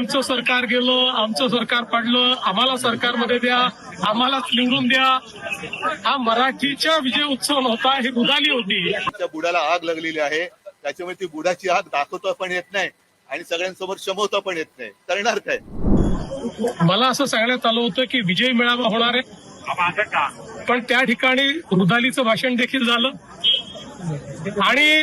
आमचं सरकार गेलं आमचं सरकार पडलं आम्हाला सरकारमध्ये द्या आम्हालाच निवडून द्या. हा मराठीच्या विजय उत्सव नव्हता ही रुदाली होती. त्या बुडाला आग लागलेली आहे. त्याच्यामुळे ती बुडाची आग दाखवता पण येत नाही आणि सगळ्यांसमोर शमवता पण येत नाही. करणार काय? मला असं सांगण्यात आलं होतं की विजय मेळावा होणार आहे. पण त्या ठिकाणी रुदालीचं भाषण देखील झालं. आणि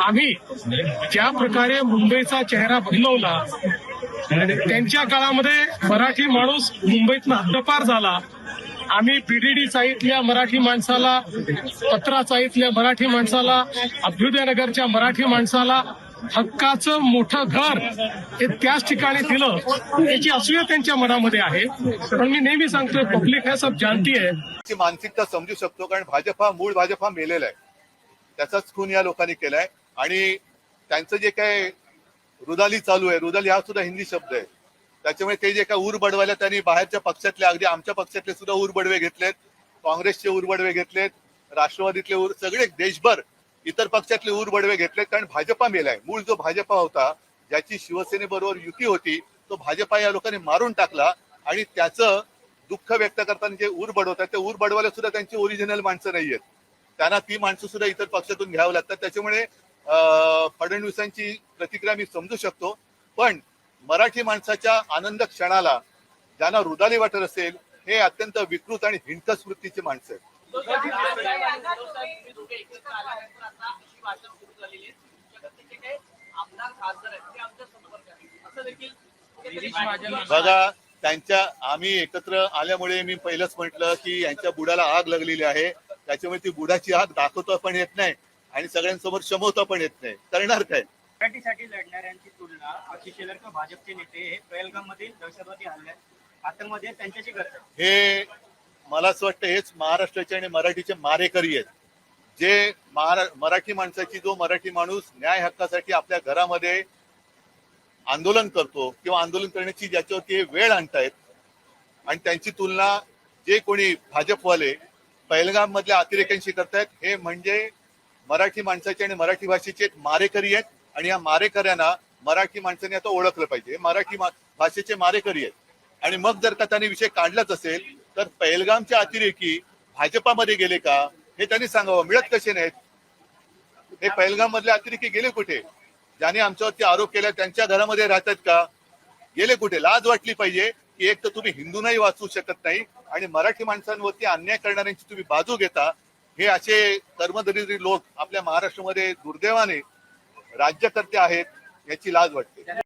आम्ही ज्या प्रकारे मुंबईचा चेहरा बदलवला त्यांच्या काळामध्ये मराठी माणूस मुंबईतनं हद्दपार झाला. आम्ही पीडीडी साईतल्या मराठी माणसाला पत्रा साईतल्या मराठी माणसाला अभ्युदयनगरच्या मराठी माणसाला हक्काचं मोठं घर हे त्याच ठिकाणी दिलं याची असूया त्यांच्या मनामध्ये आहे. पण मी नेहमी सांगतोय पब्लिक ह्या सब जानती आहे. मानसिकता समजू शकतो कारण भाजप हा मूळ भाजप हा मेलेला आहे. त्याचाच खून या लोकांनी केलाय. आणि त्यांचं जे काय रुदाली चालू आहे रुदाली हा सुद्धा हिंदी शब्द आहे. त्याच्यामुळे ते जे काय ऊर बडवायला त्यांनी बाहेरच्या पक्षातले अगदी आमच्या पक्षातले सुद्धा ऊर बडवे घेतलेत. काँग्रेसचे ऊर बडवे घेतलेत राष्ट्रवादीतले ऊर सगळे देशभर इतर पक्षातले ऊर बडवे घेतलेत. कारण भाजपा मेलाय मूळ जो भाजपा होता ज्याची शिवसेनेबरोबर युती होती तो भाजपा या लोकांनी मारून टाकला. आणि त्याचं दुःख व्यक्त करताना जे ऊर बडवतात ते ऊर बडवायला सुद्धा त्यांची ओरिजिनल माणसं नाही आहेत त्यांना ती माणसं सुद्धा इतर पक्षातून घ्यावं लागतात. त्याच्यामुळे अं, फडणवीसांची प्रतिक्रिया मी समजू शकतो. पण मराठी माणसाच्या आनंद क्षणाला ज्यांना रुदाली वाटत असेल हे अत्यंत विकृत आणि हिंटस वृत्तीची माणसं आहेत. बघा त्यांच्या आम्ही एकत्र आल्यामुळे मी पहिलंच म्हटलं की यांच्या बुडाला आग लागलेली आहे. त्याच्यामुळे ती बुडाची आग दाखवता पण येत नाही आणि सगळ्यांसमोर शमवता पण येत नाही. करणार काय? मराठीसाठी लढणाऱ्यांची तुलना शेलारकर भाजपचे नेते हे पहलगाम मधील दहशतवादी हल्ल्यात आतंकमध्ये त्यांच्याशी करतात. हे मला असं वाटतं हेच महाराष्ट्राचे आणि मराठीचे मारेकरी आहेत. जे मराठी माणसाची जो मराठी माणूस न्याय हक्कासाठी आपल्या घरामध्ये आंदोलन करतो किंवा आंदोलन करण्याची ज्याच्यावरती वेळ आणतायत आणि त्यांची तुलना जे कोणी भाजपवाले पहिलगाम मधल्या अतिरेक्यांशी करतायत. हे म्हणजे मराठी माणसाचे आणि मराठी भाषेचे मारेकरी आहेत आणि या मारेकऱ्यांना मराठी माणसाने आता ओळखलं पाहिजे. मराठी भाषेचे मारेकरी आहेत. आणि मग जर का त्यांनी विषय काढलाच असेल तर पहिलगामचे अतिरेकी भाजपामध्ये गेले का? हे त्यांनी सांगावं. मिळत कसे नाहीत? हे पहिलगाम मधले अतिरेकी गेले कुठे? ज्याने आमच्यावरती आरोप केला त्यांच्या घरामध्ये राहतात का? गेले कुठे? लाज वाटली पाहिजे की एक तर तुम्ही हिंदूंनाही वाचू शकत नाही आणि मराठी माणसांवरती अन्याय करणाऱ्यांची तुम्ही बाजू घेता हे असे कर्मदरिद्री लोक आपल्या महाराष्ट्रामध्ये दुर्दैवाने राज्यकर्ते आहेत याची लाज वाटते.